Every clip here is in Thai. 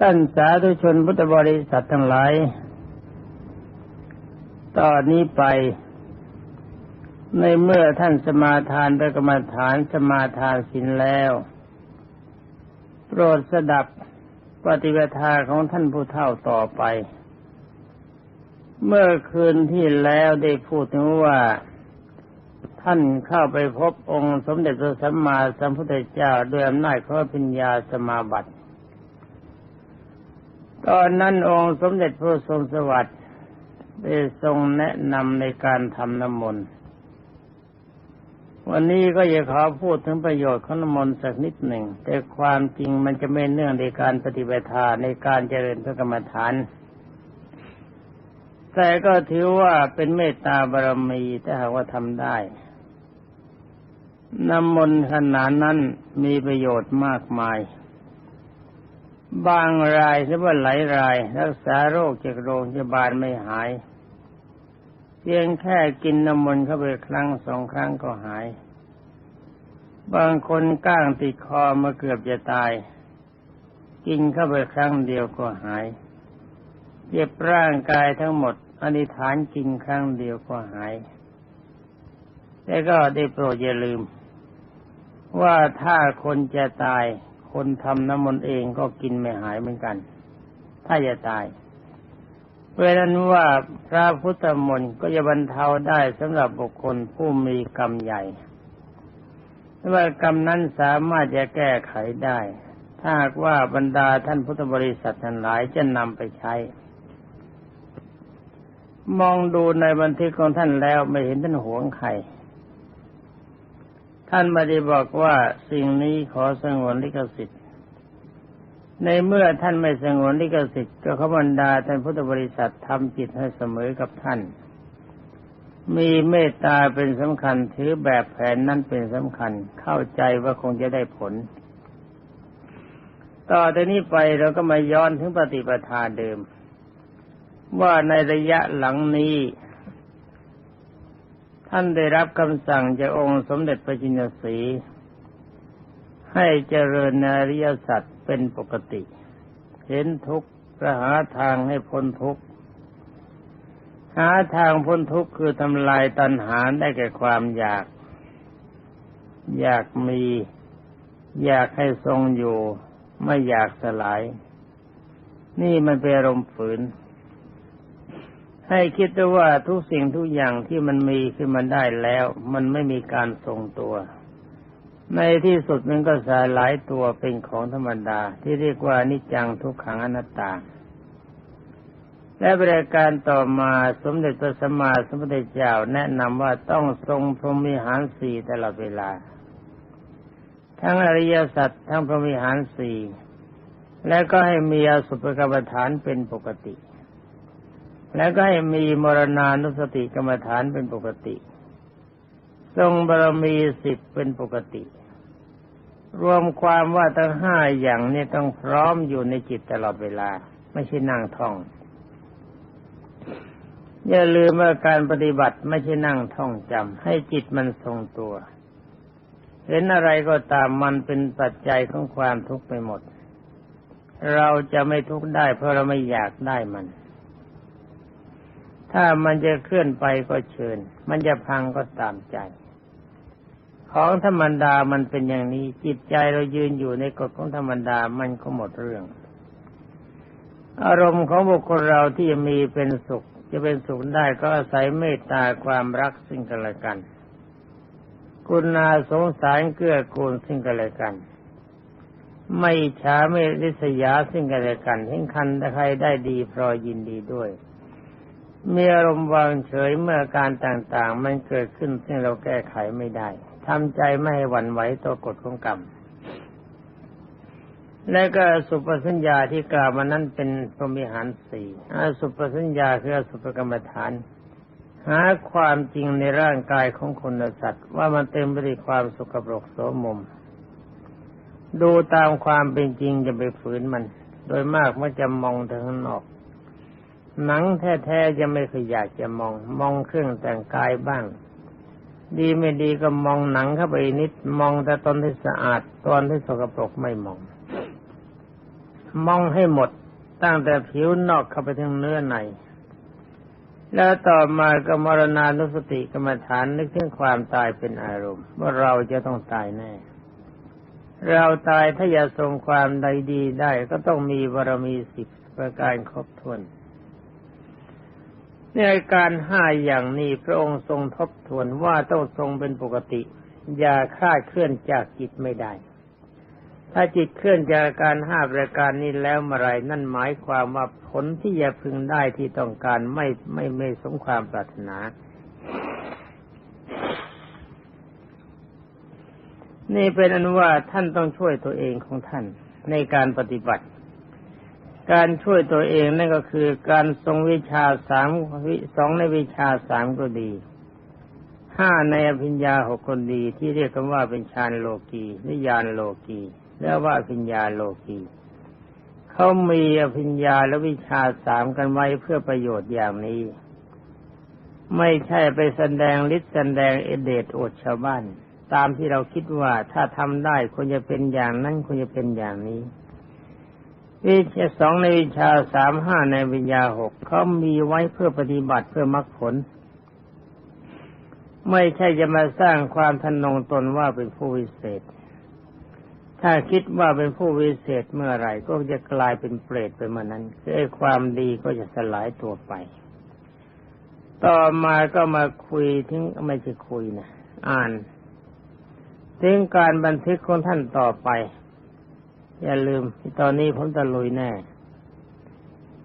ท่านสาธุชนพุทธบริษัททั้งหลาย ตอนนี้ไป ในเมื่อท่านสมาทานพระกรรมฐานสมาทานศีลแล้ว โปรดสดับปฏิปทาของท่านผู้เฒ่าต่อไป เมื่อคืนที่แล้วได้พูดถึงว่า ท่านเข้าไปพบองค์สมเด็จพระสัมมาสัมพุทธเจ้าด้วยอำนาจของปัญญาสมาบัติ ตอนนั้นองค์สมเด็จพระทรงสวัสดิ์ได้ทรงแนะนำในการทำน้ำมนต์วันนี้ก็จะขอพูดถึงประโยชน์ของน้ำมนต์สักนิดหนึ่ง แต่ความจริงมันจะไม่เนื่องในการปฏิบัติในการเจริญพระกรรมฐาน แต่ก็ถือว่าเป็นเมตตาบารมีถ้าหากว่าทำได้ น้ำมนต์ขนาดนั้นมีประโยชน์มากมาย บางรายหรือว่าหลายราย รักษาโรคจากโรงพยาบาลไม่หาย เพียงแค่กินน้ำมนต์เข้าไปครั้งสองครั้งก็หาย บางคนก้างติดคอมาเกือบจะตาย กินเข้าไปครั้งเดียวก็หาย เจ็บร่างกายทั้งหมดอธิษฐานกินครั้งเดียวก็หาย แต่ก็ได้โปรดอย่าลืม ว่าถ้าคนจะตาย คนทำน้ำมนต์เองก็กินไม่หายเหมือนกัน ถ้าจะตายเพราะนั้นว่าพระพุทธมนต์ก็จะบรรเทาได้สำหรับบุคคลผู้มีกรรมใหญ่ว่ากรรมนั้นสามารถจะแก้ไขได้ ถ้าหากว่าบรรดาท่านพุทธบริษัททั้งหลายจะนำไปใช้ มองดูในบันทึกของท่านแล้วไม่เห็นท่านหวงใคร ท่านไม่ได้บอกว่าสิ่งนี้ขอสงวนลิขสิทธิ์ ในเมื่อท่านไม่สงวนลิขสิทธิ์ก็ขบรรดาท่านพุทธบริษัททำจิตให้เสมอกับท่าน มีเมตตาเป็นสำคัญถือแบบแผนนั้นเป็นสำคัญ เข้าใจว่าคงจะได้ผล ต่อจากนี้ไปเราก็มาย้อนถึงปฏิปทาเดิม ว่าในระยะหลังนี้ ท่านได้รับคำสั่งจากองค์สมเด็จพระจินสีให้เจริญนริยสัตว์เป็นปกติ เห็นทุกข์ประหาทางให้พ้นทุกข์หาทางพ้นทุกข์คือทำลายตัณหาได้แก่ความอยาก อยากมี อยากให้ทรงอยู่ ไม่อยากสลาย นี่มันเป็นอารมณ์ฝืน ให้คิดด้วยว่าทุกสิ่งทุกอย่างที่มันมีขึ้นมาได้แล้ว มันไม่มีการทรงตัว ในที่สุดมันก็สลายตัวเป็นของธรรมดา ที่เรียกว่านิจจังทุกขังอนัตตา และบริการต่อมาสมเด็จพระสัมมาสัมพุทธเจ้าแนะนำว่าต้องทรงพรหมิหารสี่ตลอดเวลา ทั้งอริยสัจทั้งพรหมิหารสี่และก็ให้มีอสุภกรรมฐานเป็นปกติ แล้วก็ให้มีมรณานุสติกรรมฐานเป็นปกติ ทรงบารมีสิบเป็นปกติ รวมความว่าทั้งห้าอย่างนี้ต้องพร้อมอยู่ในจิตตลอดเวลา ไม่ใช่นั่งท่อง อย่าลืมว่าการปฏิบัติไม่ใช่นั่งท่องจำให้จิตมันทรงตัว เห็นอะไรก็ตามมันเป็นปัจจัยของความทุกข์ไปหมด เราจะไม่ทุกข์ได้เพราะเราไม่อยากได้มัน ถ้ามันจะเคลื่อนไปก็เชิญ มันจะพังก็ตามใจ ของธรรมดามันเป็นอย่างนี้ จิตใจเรายืนอยู่ในกฎของธรรมดามันก็หมดเรื่อง อารมณ์ของบุคคลเราที่จะมีเป็นสุข จะเป็นสุขได้ก็อาศัยเมตตาความรักซึ่งกันและกัน กุณาสงสารเกื้อกูลซึ่งกันและกันไม่ช้าไม่ริษยาซึ่งกันและกันเห็นคันใครได้ดีพรอยินดีด้วย มีอารมณ์วางเฉยเมื่อการต่างๆ มันเกิดขึ้นซึ่งเราแก้ไขไม่ได้ทำใจไม่ให้หวั่นไหวต่อกฎของกรรม และก็สุปสัญญาที่กล่าวมานั้นเป็นพรมิหารสี่สุปสัญญาคือสุปกรรมฐาน หาความจริงในร่างกายของคนและสัตว์ ว่ามันเต็มไปด้วยความสุขปรกโสมม ดูตามความเป็นจริงจะไปฝืนมัน โดยมากมันจะมองทางนอก หนังแท้ๆจะไม่เคยอยากจะมอง มองเครื่องแต่งกายบ้าง ดีไม่ดีก็มองหนังเข้าไปนิด มองแต่ตอนที่สะอาด ตอนที่สกปรกไม่มอง มองให้หมด ตั้งแต่ผิวนอกเข้าไปถึงเนื้อในแล้วต่อมาก็มรณานุสติกรรมฐานนึกถึงความตายเป็นอารมณ์ ว่าเราจะต้องตายแน่ เราตายถ้าอยากทรงความใดดีได้ ก็ต้องมีบารมีสิบประการครบถ้วน ในการห้าอย่างนี้พระองค์ทรงทบทวนว่าต้องทรงเป็นปกติ อย่าคลาดเคลื่อนจากจิตไม่ได้ ถ้าจิตเคลื่อนจากการห้าประการนี้แล้วเมื่อไรนั่นหมายความว่าผลที่จะพึงได้ที่ต้องการไม่ไม่ไม่สมความปรารถนานี่เป็นอนุว่าท่านต้องช่วยตัวเองของท่านในการปฏิบัติ การช่วยตัวเองนั่นก็คือการทรงวิชาสามวิสองในวิชาสามก็ดีห้าในอภิญญาหกคนดีที่เรียกกันว่าเป็นฌานโลกีนิยานโลกีเรียกว่าอภิญญาโลกีเขามีอภิญญาและวิชาสามกันไว้เพื่อประโยชน์อย่างนี้ ไม่ใช่ไปแสดงฤทธิ์แสดงเอเดตอดชาวบ้าน ตามที่เราคิดว่าถ้าทำได้ควรจะเป็นอย่างนั้นควรจะเป็นอย่างนี้ วิชาสองในวิชาสามห้าในวิญญาหกเขามีไว้เพื่อปฏิบัติเพื่อมรรคผล ไม่ใช่จะมาสร้างความทนงตนว่าเป็นผู้วิเศษ ถ้าคิดว่าเป็นผู้วิเศษเมื่อไหร่ก็จะกลายเป็นเปรตไปเมื่อนั้นคือความดีก็จะสลายตัวไป ต่อมาก็มาคุยถึงไม่ใช่คุยนะอ่านถึงการบันทึกของท่านต่อไป อย่าลืมตอนนี้ผมตะลุยแน่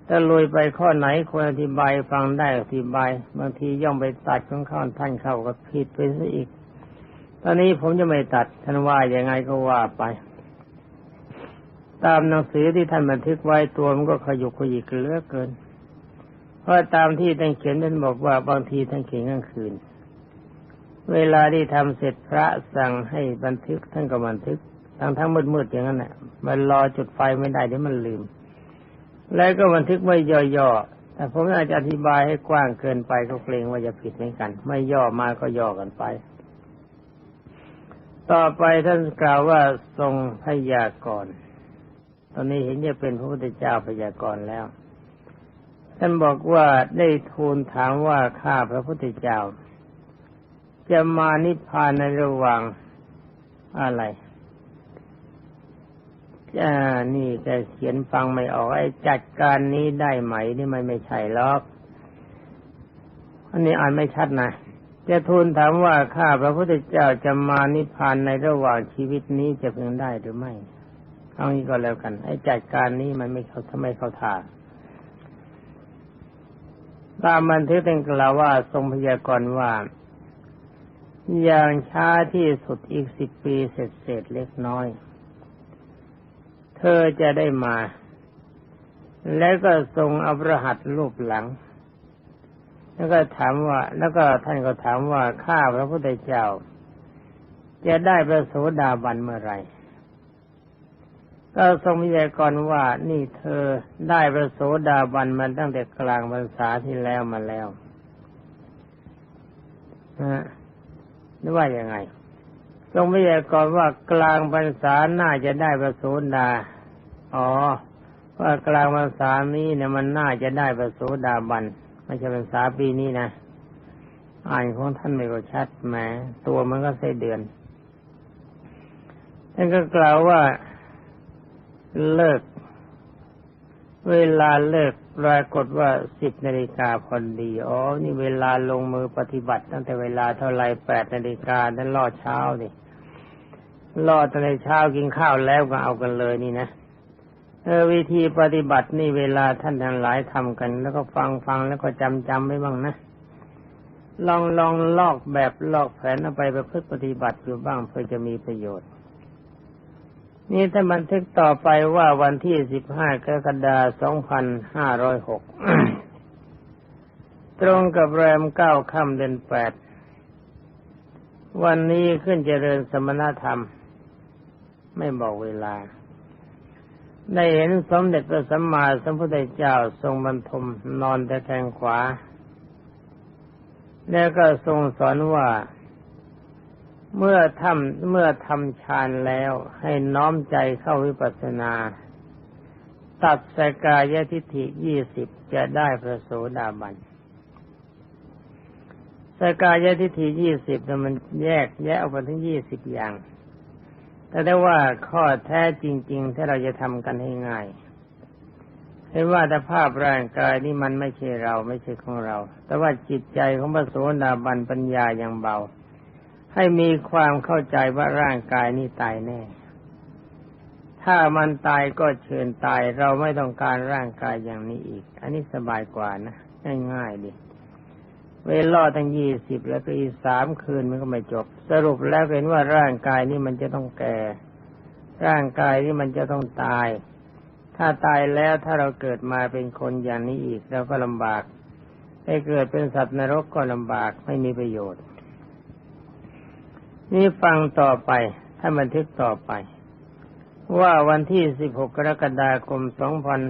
ตะลุยไปข้อไหนควรอธิบายฟังได้อธิบายบางทีย่อมไปตัดของข้าท่านเข้าก็ผิดไปซะอีก ตอนนี้ผมจะไม่ตัดท่านว่าอยังไงก็ว่าไป ตามหนังสือที่ท่านบันทึกไว้ตัวมันก็ขยุกขยิกเลือเกิน เพราะตามที่ท่านเขียนท่านบอกว่าบางทีท่านเขียนกลางคืน เวลาที่ทำเสร็จพระสั่งให้บันทึกท่านก็บันทึก ทั้งทั้งมืดๆอย่างนั้นแหละมันรอจุดไฟไม่ได้เดี๋ยวมันลืม แล้วก็บันทึกไม่ย่อๆแต่ผมอาจจะอธิบายให้กว้างเกินไปก็เกรงว่าจะผิดเหมือนกัน ไม่ย่อมาก็ย่อกันไป ต่อไปท่านกล่าวว่าทรงพยากรณ์ตอนนี้เห็นจะเป็นพระพุทธเจ้าพยากรณ์แล้ว ท่านบอกว่าได้ทูลถามว่าข้าพระพุทธเจ้า จะมานิพพานในระหว่างอะไร อ่านี่แกเขียนฟังไม่ออกไอ้จัดการนี้ได้ไหม นี่มันไม่ใช่หรอกอันนี้อ่านไม่ชัดนะจะทูลถามว่าข้าพระพุทธเจ้าจะมานิพพานในระหว่างชีวิตนี้จะพึงได้หรือไม่เอางี้ก็แล้วกัน ไอ้จัดการนี้มันไม่เขาทำไมเขาทาตามบันทึกเป็นกล่าวว่าทรงพยากรณ์ว่า อย่างช้าที่สุดอีกสิบปีเสร็จเสร็จเล็กน้อย เธอจะได้มา แล้วก็ทรงอภรหัตรูปหลัง แล้วก็ถามว่า แล้วก็ท่านก็ถามว่าข้าพระพุทธเจ้า จะได้พระโสดาบันเมื่อไรก็ทรงพยากรณ์ว่านี่เธอได้พระโสดาบันมาตั้งแต่กลางพรรษาที่แล้วมาแล้วนะนึกว่ายังไง ทรงพยากรณ์ว่ากลางพรรษาน่าจะได้พระโสดา อ๋อ ว่ากลางพรรษานี้เนี่ยมันน่าจะได้พระโสดาบันไม่ใช่พรรษาปีนี้นะอ่านของท่านไม่ก็ชัดแหมตัวมันก็ใส่เดือนท่านก็กล่าวว่าเลิก เวลาเลิกปรากฏว่าสิบนาฬิกาพอดีอ๋อนี่เวลาลงมือปฏิบัติ ตั้งแต่เวลาเท่าไรแปดนาฬิกานั้นรอเช้านี่ รอตั้งแต่เช้ากินข้าวแล้วก็เอากันเลยนี่นะเออวิธีปฏิบัตินี่เวลาท่านทั้งหลายทำกัน แล้วก็ฟังฟังแล้วก็จำจำไว้บ้างนะลองลองลอกแบบลอกแผนเอาไปประพฤติปฏิบัติอยู่บ้างเพื่อจะมีประโยชน์ นี่ถ้าบันทึกต่อไปว่าวันที่สิบห้ากรกฎาสองพันห้าร้อยหกตรงกับแรมเก้าค่ำเดือนแปดวันนี้ขึ้นเจริญสมณธรรม ไม่บอกเวลา ได้เห็นสมเด็จพระสัมมาสัมพุทธเจ้าทรงบรรทมนอนแต่แคงขวา แล้วก็ทรงสอนว่าเมื่อทำเมื่อทำฌานแล้วให้น้อมใจเข้าวิปัสสนา ตัดสกายทิฏฐิยี่สิบจะได้พระโสดาบันสกายทิฏฐิยี่สิบมันแยกแยกออกมาถึงยี่สิบอย่าง แต่ได้ว่าข้อแท้จริง ๆ ถ้าเราจะทำกันให้ง่ายเห็นว่าแต่ภาพร่างกายนี่มันไม่ใช่เราไม่ใช่ของเรา แต่ว่าจิตใจของพระโสดาบันปัญญาอย่างเบา ให้มีความเข้าใจว่าร่างกายนี่ตายแน่ ถ้ามันตายก็เชิญตาย เราไม่ต้องการร่างกายอย่างนี้อีก อันนี้สบายกว่านะง่ายๆดิ เวลาทั้งยี่สิบแล้วก็อีกสามคืนมันก็ไม่จบ สรุปแล้วเห็นว่าร่างกายนี่มันจะต้องแก่ ร่างกายนี่มันจะต้องตาย ถ้าตายแล้วถ้าเราเกิดมาเป็นคนอย่างนี้อีกเราก็ลำบากให้เกิดเป็นสัตว์นรกก็ลำบากไม่มีประโยชน์ นี่ฟังต่อไปถ้าบันทึกต่อไป ว่าวันที่16กกรกฎาคม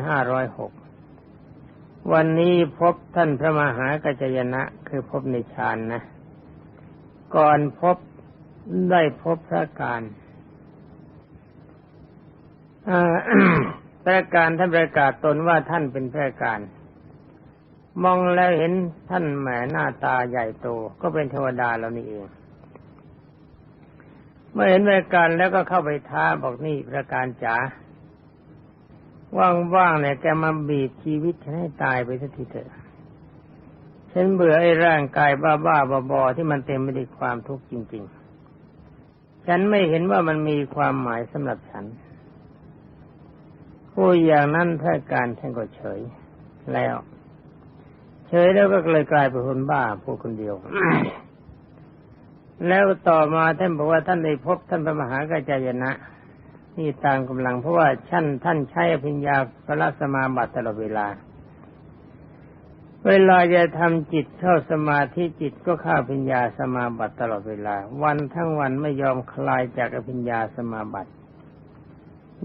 2506 วันนี้พบท่านพระมหากัจจยนะ คือพบในฌานนะ ก่อนพบได้พบพระการพระการท่านประกาศตนว่าท่านเป็นพระการ มองแล้วเห็นท่านแหมหน้าตาใหญ่โต ก็เป็นเทวดาเรานี่เอง เมื่อเห็นพระการแล้วก็เข้าไปท้าบอกนี่พระการจ๋า ว่างๆเนี่ยแกมาบีบชีวิตฉันให้ตายไปสักทีเถอะฉันเบื่อไอ้ร่างกายบ้าๆบอๆที่มันเต็มไปด้วยความทุกข์จริง ๆ ฉันไม่เห็นว่ามันมีความหมายสำหรับฉันผู้อย่างนั้นถ้าการท่านก็เฉย แล้ว เฉยแล้วก็เลยกลายเป็นคนบ้าผู้คนเดียว แล้วต่อมาท่านบอกว่าท่านได้พบท่านพระมหากัจจายนะ นี่ตามกำลังเพราะว่าท่านท่านใช้อภิญญาพระสมาบัติตลอดเวลา เวลาจะทำจิตเข้าสมาธิจิตก็เข้าอภิญญาสมาบัติตลอดเวลา วันทั้งวันไม่ยอมคลายจากอภิญญาสมาบัติ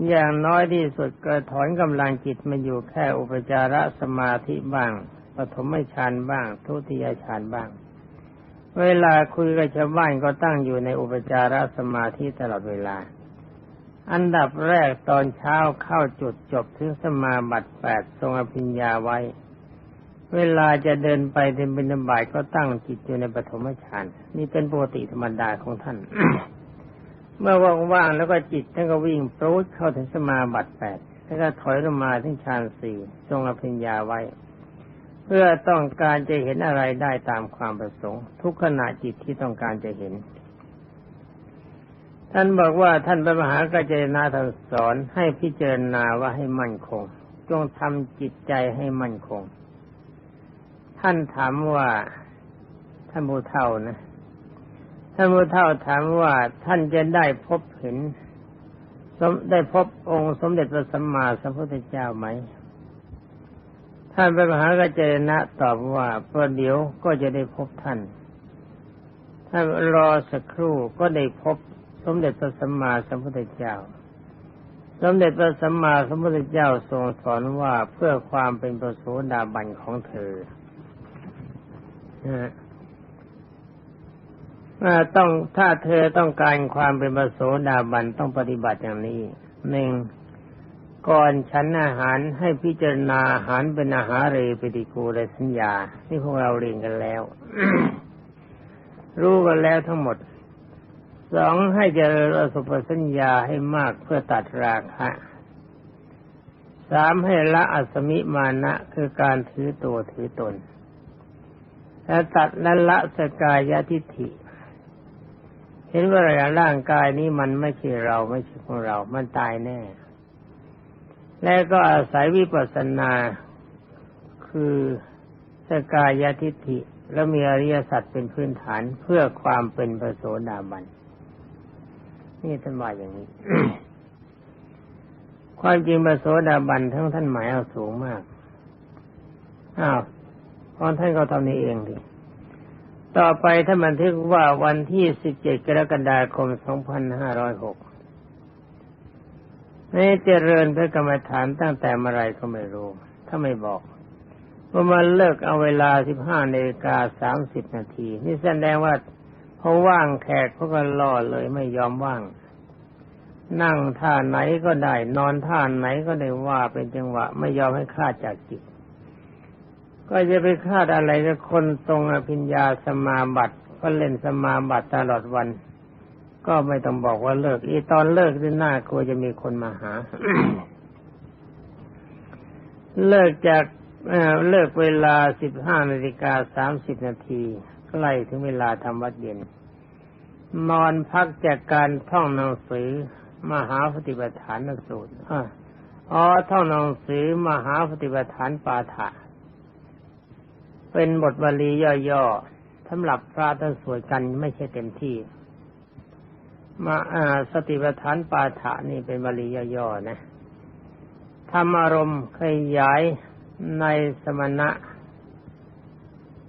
อย่างน้อยที่สุดก็ถอนกำลังจิตมาอยู่แค่อุปจารสมาธิบ้างปฐมฌานบ้าง ทุติยฌานบ้าง เวลาคุยกับชาวบ้านก็ตั้งอยู่ในอุปจารสมาธิตลอดเวลา อันดับแรกตอนเช้าเข้าจุดจบถึงสมาบัติแปดทรงอภิญญาไว้ เวลาจะเดินไปเดินบินบายก็ตั้งจิตอยู่ในปฐมฌานนี่เป็นปกติธรรมดาของท่าน เมื่อว่างๆแล้วก็จิตท่านก็วิ่งโปรดเข้าถึงสมาบัติแปดแล้วก็ถอยลงมาถึงฌานสี่ทรงอภิญญาไว้ เพื่อต้องการจะเห็นอะไรได้ตามความประสงค์ ทุกขณะจิตที่ต้องการจะเห็น ท่านบอกว่าท่านพระมหากัจจนะท่านสอนให้พิจารณาว่าให้มั่นคง จงทำจิตใจให้มั่นคง ท่านถามว่าท่านผู้เฒ่านะท่านผู้เฒ่าถามว่าท่านจะได้พบเห็นสมได้พบองค์สมเด็จพระสัมมาสัมพุทธเจ้าไหม ท่านพระมหากัจจนะตอบว่าประเดี๋ยวก็จะได้พบท่านถ้ารอสักครู่ก็ได้พบ สมเด็จพระสัมมาสัมพุทธเจ้า สมเด็จพระสัมมาสัมพุทธเจ้าทรงสอนว่าเพื่อความเป็นประโสดาบันของเธอต้องถ้าเธอต้องการความเป็นประโสดาบันต้องปฏิบัติอย่างนี้หนึ่งก่อนฉันอาหารให้พิจารณาอาหารเป็นอาหารเรปฏิกูลสัญญา นี่พวกเราเรียนกันแล้ว รู้กันแล้วทั้งหมด สองให้เจริญอสุภสัญญาให้มากเพื่อตัดราคะสามให้ละอัสมิมานะคือการถือตัวถือตน และตัดและละสกายทิฏฐิ เห็นว่าร่างกายนี้มันไม่ใช่เราไม่ใช่ของเรา มันตายแน่ และก็อาศัยวิปัสสนา คือสกายทิฏฐิและมีอริยสัจเป็นพื้นฐานเพื่อความเป็นพระโสดาบัน นี่ท่านว่าอย่างนี้ ความจริงพระโสดาบันทั้งท่านหมายเอาสูงมาก อ้าวพอท่านก็ทำนี้เองดิต่อไปท่านบันทึกว่าวันที่17กรกฎาคม2506นี่เจริญพระกรรมฐานตั้งแต่เมื่อไรก็ไม่รู้ ถ้าไม่บอกว่ามาเลิกเอาเวลา15นาฬิกา30นาที นี่แสดงว่า พอว่างแขกเขาก็รอเลยไม่ยอมว่าง นั่งท่าไหนก็ได้ นอนท่าไหนก็ได้ว่าเป็นจังหวะ ไม่ยอมให้คลาดจากจิต ก็จะไปคลาดอะไรกับคนทรงอภิญญาสมาบัติก็เล่นสมาบัติตลอดวัน ก็ไม่ต้องบอกว่าเลิก อีตอนเลิกที่น่ากลัวจะมีคนมาหา เลิกจากเเลิกเวลาสิบห้านาฬิกาสามสิบนาที ใกล้ถึงเวลาทำวัดเย็น นอนพักจากการท่องหนังสือมหาปฏิปทานสูตรอ๋อท่องหนังสือมหาปฏิปทานปาฐะเป็นบทบาลีย่อๆสำหรับพระท่านสวดกันไม่ใช่เต็มที่มาอ่าสติปัฏฐานปาฐะนี่เป็นบาลีย่อๆนะทำอารมณ์ขยายในสมณะ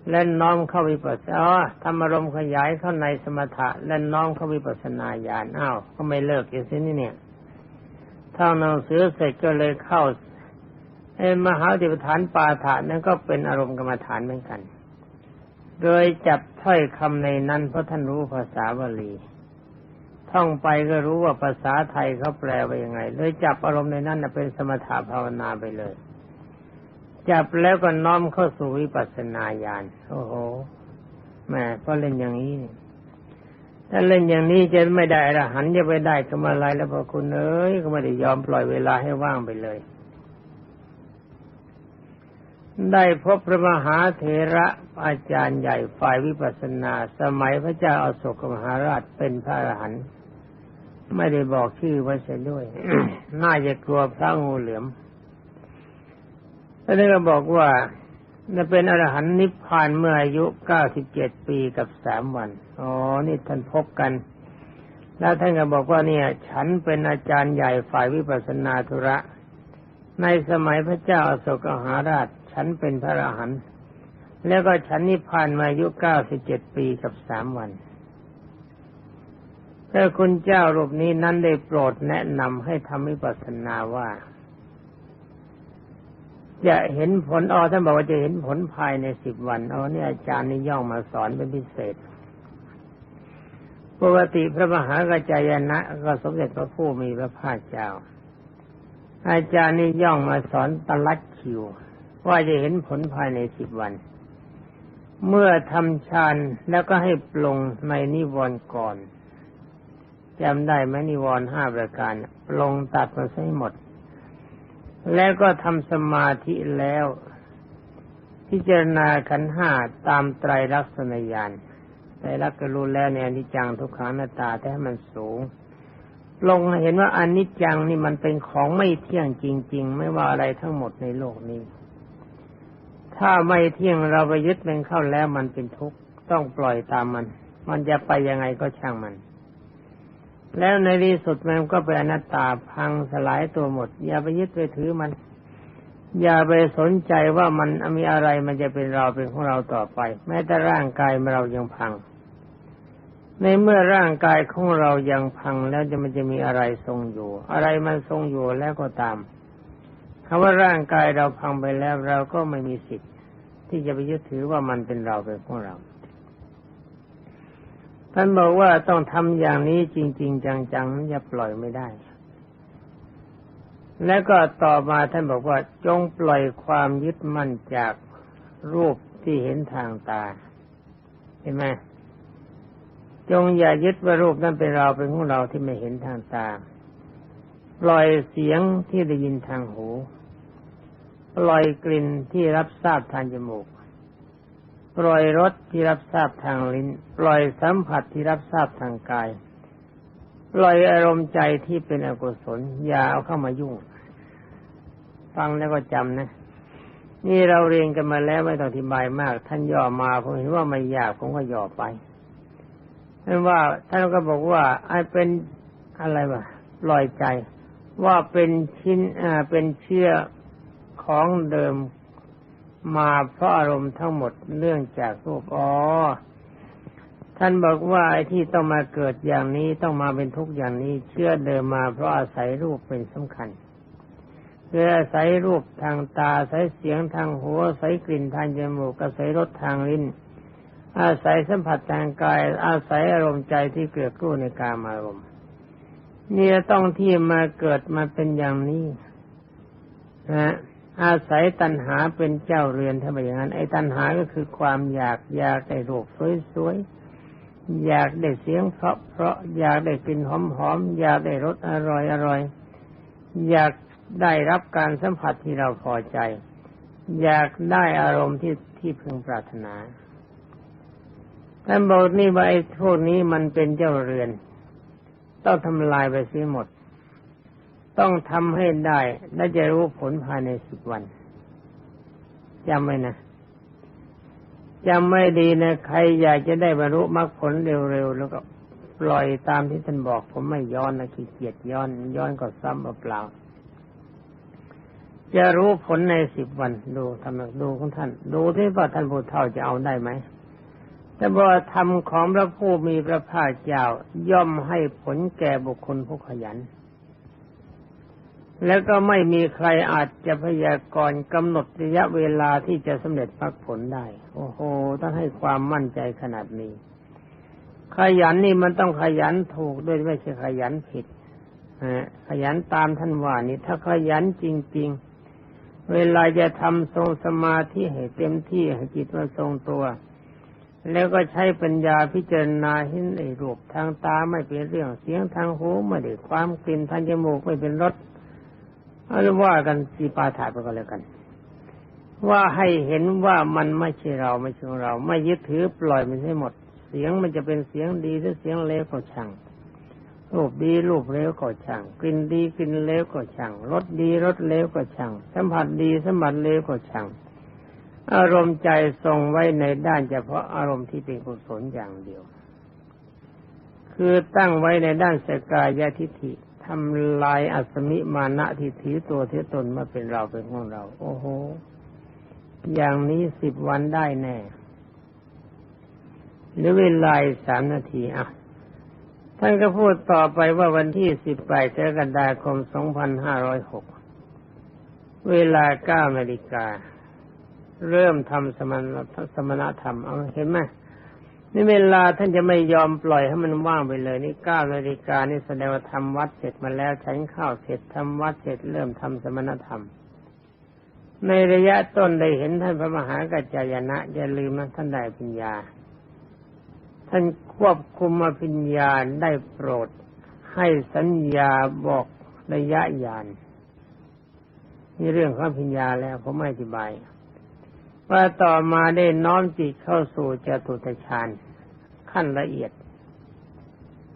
และน้อมเข้าวิปัสสนาทำอารมณ์ขยายเข้าในสมถะ และน้อมเข้าวิปัสสนาญาณอ้าวก็ไม่เลิกอย่างนี้เนี่ยท่องหนังสือเสร็จก็เลยเข้าไอ้มหาติปฐานปาฐะนั่นก็เป็นอารมณ์กรรมฐานเหมือนกัน โดยจับถ้อยคำในนั้นเพราะท่านรู้ภาษาบาลี ท่องไปก็รู้ว่าภาษาไทยเขาแปลว่ายังไง เลยจับอารมณ์ในนั้นเป็นสมถะภาวนาไปเลย จับแล้วก็น้อมเข้าสู่วิปัสสนาญาณโอ้โหแม่ก็เล่นอย่างนี้ ถ้าเล่นอย่างนี้จะไม่ได้อรหันจะไปได้กำอะไรแล้วพอคุณเอ้ยก็ไม่ได้ยอมปล่อยเวลาให้ว่างไปเลย ได้พบพระมหาเถระอาจารย์ใหญ่ฝ่ายวิปัสสนา สมัยพระเจ้าอาโศกมหาราชเป็นพระอรหันต์ไม่ได้บอกชื่อไว้เสียด้วย น่าจะกลัวพระงูเหลือม แล้วนี่ก็บอกว่าจะเป็นอรหันต์นิพพานเมื่ออายุเก้าสิบเจ็ดปีกับสามวัน อ๋อ นี่ท่านพบกัน แล้วท่านก็บอกว่าเนี่ย ฉันเป็นอาจารย์ใหญ่ฝ่ายวิปัสสนาธุระ ในสมัยพระเจ้าอโศกมหาราช ฉันเป็นพระอรหันต์แล้วก็ฉันนิพพานมาอายุเก้าสิบเจ็ดปีกับสามวันแต่คุณเจ้ารูปนี้นั้นได้โปรดแนะนำให้ทำวิปัสสนาว่า จะเห็นผลอ๋อท่านบอกว่าจะเห็นผลภายในสิบวันอ๋อนี่ยอาจารย์นี่ย่องมาสอนเป็นพิเศษ ปกติพระมหากัจจายนะก็สมเด็จพระผู้มีพระภาคเจ้า อาจารย์นี่ย่องมาสอนตลัดคิว ว่าจะเห็นผลภายในสิบวัน เมื่อทำฌานแล้วก็ให้ปลงในนิวรณ์ก่อนจำได้ไหมนิวรณ์ห้าประการ ปลงตัดมาให้หมด แล้วก็ทำสมาธิแล้ว พิจารณาขันห้าตามไตรลักษณญาณไตรลักษณ์ก็รู้แล้วเนี่ยอนิจจังทุกขังนาตาแต่ให้มันสูง ลงเห็นว่าอนิจจังนี่มันเป็นของไม่เที่ยงจริง ๆ ไม่ว่าอะไรทั้งหมดในโลกนี้ ถ้าไม่เที่ยงเราไปยึดมันเข้าแล้วมันเป็นทุกข์ต้องปล่อยตามมัน มันจะไปยังไงก็ช่างมัน แล้วในที่สุดมันก็เป็นอนัตตาพังสลายตัวหมด อย่าไปยึดไปถือมัน อย่าไปสนใจว่ามันมีอะไรมันจะเป็นเราเป็นของเราต่อไป แม้แต่ร่างกายเรายังพัง ในเมื่อร่างกายของเรายังพังแล้วจะมันจะมีอะไรทรงอยู่ อะไรมันทรงอยู่แล้วก็ตามคำว่าร่างกายเราพังไปแล้วเราก็ไม่มีสิทธิ์ ที่จะไปยึดถือว่ามันเป็นเราเป็นของเรา ท่านบอกว่าต้องทำอย่างนี้จริง ๆ จังๆอย่าปล่อยไม่ได้ แล้วก็ต่อมาท่านบอกว่าจงปล่อยความยึดมั่นจากรูปที่เห็นทางตา เห็นไหมจงอย่ายึดว่ารูปนั้นเป็นเราเป็นของเราที่ไม่เห็นทางตา ปล่อยเสียงที่ได้ยินทางหู ปล่อยกลิ่นที่รับทราบทางจมูก ปล่อยรสที่รับทราบทางลิ้น ปล่อยสัมผัสที่รับทราบทางกาย ปล่อยอารมณ์ใจที่เป็นอกุศลอย่าเอาเข้ามายุ่ง ฟังแล้วก็จำนะ นี่เราเรียนกันมาแล้วไม่ต้องอธิบายมาก ท่านย่อมาผมเห็นว่าไม่ยากผมก็ย่อไปท่านว่าท่านก็บอกว่าไอ้เป็นอะไรวะปล่อยใจว่าเป็นชิ้นอ่าเป็นเชื่อของเดิม มาเพราะอารมณ์ทั้งหมดเนื่องจากรูปอ๋อท่านบอกว่าไอ้ที่ต้องมาเกิดอย่างนี้ต้องมาเป็นทุกข์อย่างนี้ เชื่อเดิมมาเพราะอาศัยรูปเป็นสำคัญคืออาศัยรูปทางตาอาศัยเสียงทางหูอาศัยกลิ่นทางจมูกอาศัยรสทางลิ้น อาศัยสัมผัสทางกาย อาศัยอารมณ์ใจที่เกิดกู้ในกามอารมณ์เนี่ยต้องที่มาเกิดมาเป็นอย่างนี้นะ อาศัยตัณหาเป็นเจ้าเรือนถ้าไปอย่างนั้น ไอ้ตัณหาก็คือความอยากอยากได้รูปสวยๆอยากได้เสียงเพราะเพราะอยากได้กลิ่นหอมๆอยากได้รสอร่อยอร่อยอยากได้รับการสัมผัสที่เราพอใจ อยากได้อารมณ์ที่ที่พึงปรารถนาท่านบอกนี่ว่าไอ้พวกนี้มันเป็นเจ้าเรือน ต้องทำลายไปเสียหมด ต้องทำให้ได้ และจะรู้ผลภายในสิบวันจำไว้นะจำไม่ดีนะ ใครอยากจะได้บรรลุมรรคผลเร็วๆ แล้วก็ปล่อยตามที่ท่านบอก ผมไม่ย้อนนะขี้เกียจย้อน ย้อนก็ซ้ำเปล่าจะรู้ผลในสิบวันดูทำดูของท่าน ดูที่ว่าท่านผู้เฒ่าจะเอาได้ไหมแต่ว่าธรรมของพระผู้มีพระภาคเจ้าย่อมให้ผลแก่บุคคลผู้ขยัน แล้วก็ไม่มีใครอาจจะพยากรณ์กำหนดระยะเวลาที่จะสำเร็จมรรคผลได้ โอ้โหต้องให้ความมั่นใจขนาดนี้ ขยันนี่มันต้องขยันถูกด้วยไม่ใช่ขยันผิดขยันตามท่านว่านี่ถ้าขยันจริง ๆ เวลาจะทำทรงสมาธิให้เต็มที่ให้จิตมันทรงตัว แล้วก็ใช้ปัญญาพิจารณาเห็นไอ้รูปทางตาไม่เป็นเรื่องเสียงทางหูไม่ได้ความกลิ่นทางจมูกไม่เป็นรส เอาว่ากันสีปาถาไปก็แล้วกัน ว่าให้เห็นว่ามันไม่ใช่เราไม่ใช่เรา ไม่ยึดถือปล่อยมันให้หมด เสียงมันจะเป็นเสียงดีหรือเสียงเลวก็ช่างรูปดีรูปเลวก็ช่างกลิ่นดีกลิ่นเลวก็ช่างรสดีรสเลวก็ช่างสัมผัสดีสัมผัสเลวก็ช่างอารมณ์ใจทรงไว้ในด้านเฉพาะอารมณ์ที่เป็นกุศลอย่างเดียว คือตั้งไว้ในด้านสกายทิฏฐิ ทำลายอัศมิมานะที่ถือตัวถือตนมาเป็นเราเป็นของเรา โอ้โห อย่างนี้สิบวันได้แน่ หรือเวลาสามนาทีอะ ท่านก็พูดต่อไปว่าวันที่สิบแปดกรกฎาคมสองพันห้าร้อยหกเวลาเก้านาฬิกา เริ่มทำสมณสมณธรรม เอาเห็นไหม นี่เวลาท่านจะไม่ยอมปล่อยให้มันว่างไปเลย นี่เก้านาฬิกานี่แสดงว่าทำวัดเสร็จมาแล้วฉันข้าวเสร็จทำวัดเสร็จเริ่มทำสมณธรรม ในระยะต้นได้เห็นท่านพระมหากัจจายนะอย่าลืมนะท่านได้ปัญญา ท่านควบคุมมาปัญญาได้โปรด ให้สัญญาบอกระยะยานนี่เรื่องของปัญญาแล้วผมไม่อธิบายว่าต่อมาได้น้อมจิตเข้าสู่จตุตฌาน ขั้นละเอียด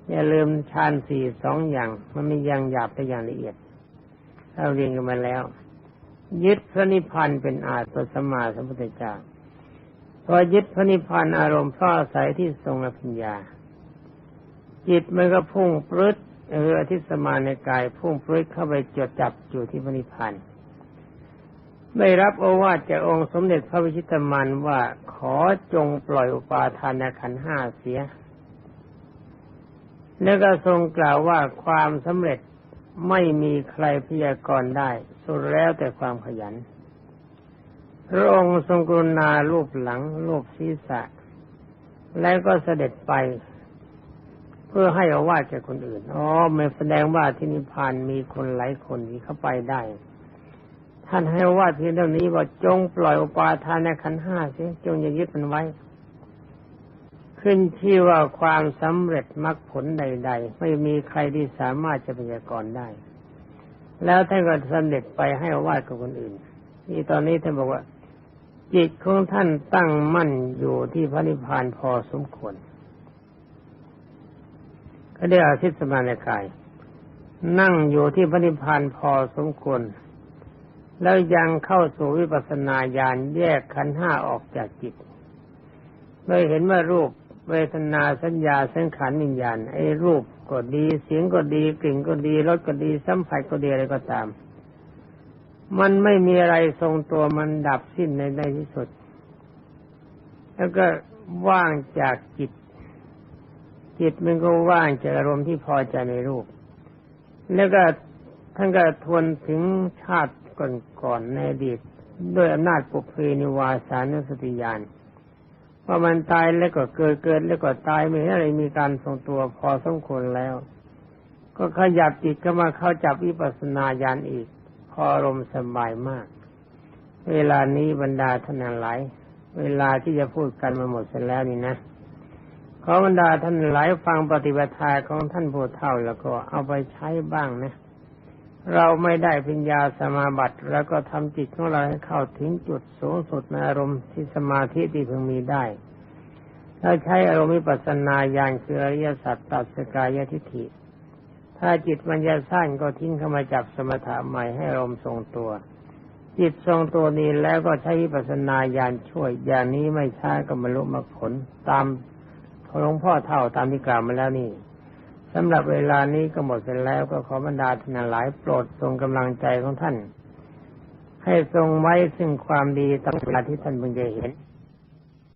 อย่าลืมฌานสี่สองอย่าง มันมีอย่างหยาบแต่อย่างละเอียดเราเรียนกันมาแล้ว ยึดพระนิพพานเป็นอาตสมาสมุทเจ้าพอยึดพระนิพพานอารมณ์พราะอาศัยที่ทรงอภิญญา จิตมันก็พุ่งปลื้ดเออที่สมาในกายพุ่งปลื้ดเข้าไปจดจับอยู่ที่พระนิพพาน ได้รับโอวาทจากองค์สมเด็จพระวิชิตมานว่าขอจงปล่อยอุปาทานขันห้าเสีย แล้วก็ทรงกล่าวว่าความสำเร็จไม่มีใครพยากรณ์ได้ สุดแล้วแต่ความขยัน พระองค์ทรงกรุณารูปหลังรูปศีรษะ แล้วก็เสด็จไป เพื่อให้อาวาสแก่คนอื่น อ๋อไม่แสดงว่าที่นิพพานมีคนหลายคนที่เข้าไปได้ ท่านให้ว่าเพียงเท่านี้ว่าจงปล่อยอุปาทานในขันห้าเสียจงอย่ายึดมันไว้ ขึ้นที่ว่าความสำเร็จมรรคผลใด ๆ ไม่มีใครที่สามารถจะพยากรณ์ได้ แล้วท่านก็สำเร็จไปให้ว่ากับคนอื่นนี่ตอนนี้ท่านบอกว่า จิตของท่านตั้งมั่นอยู่ที่พระนิพพานพอสมควรก็ได้อาทิตสมาในกาย นั่งอยู่ที่พระนิพพานพอสมควร แล้วยังเข้าสู่วิปัสสนาญาณแยกขันห้าออกจากจิตโดยเห็นว่ารูปเวทนาสัญญาสังขารวิญญาณไอ้รูปก็ดีเสียงก็ดีกลิ่นก็ดีรสก็ดีสัมผัสก็ดีอะไรก็ตาม มันไม่มีอะไรทรงตัวมันดับสิ้นในในที่สุด แล้วก็ว่างจากจิต จิตมันก็ว่างจากอารมณ์ที่พอใจในรูป แล้วก็ท่านก็ทวนถึงชาติ ก่อนๆในอดีตด้วยอำนาจปุเพนิวาสานุสติญาณว่ามันตายแล้วก็เกิดเกิดแล้วก็ตายไม่อะไรมีการทรงตัวพอสมควรแล้ว ก็ขยับจิตก็มาเข้าจับวิปัสสนาญาณอีก พออารมณ์สบายมาก เวลานี้บรรดาท่านหลายเวลาที่จะพูดกันมาหมดเสร็จแล้วนี่นะขอบรรดาท่านหลายฟังปฏิบัติทาของท่านผู้เฒ่าแล้วก็เอาไปใช้บ้างนะ เราไม่ได้ปัญญาสมาบัติ แล้วก็ทำจิตของเราให้เข้าถึงจุดสูงสุดในอารมณ์ที่สมาธิที่พึงมีได้ ถ้าใช้อารมณ์วิปัสสนาญาณคืออริยสัจตัดสกายทิฏฐิ ถ้าจิตมันจะสั้นก็ทิ้งเข้ามาจับสมถะใหม่ให้อารมณ์ทรงตัว จิตทรงตัวนี้แล้วก็ใช้วิปัสสนาญาณช่วย อย่างนี้ไม่ช้าก็บรรลุมรรคผลตามหลวงพ่อเท่าตามที่กล่าวมาแล้วนี่ สำหรับเวลานี้ก็หมดเสร็จแล้วก็ขอบรรดาท่านหลายโปรดทรงกำลังใจของท่าน ให้ทรงไว้ซึ่งความดีตั้งเวลาที่ท่านเพิ่งจะเห็น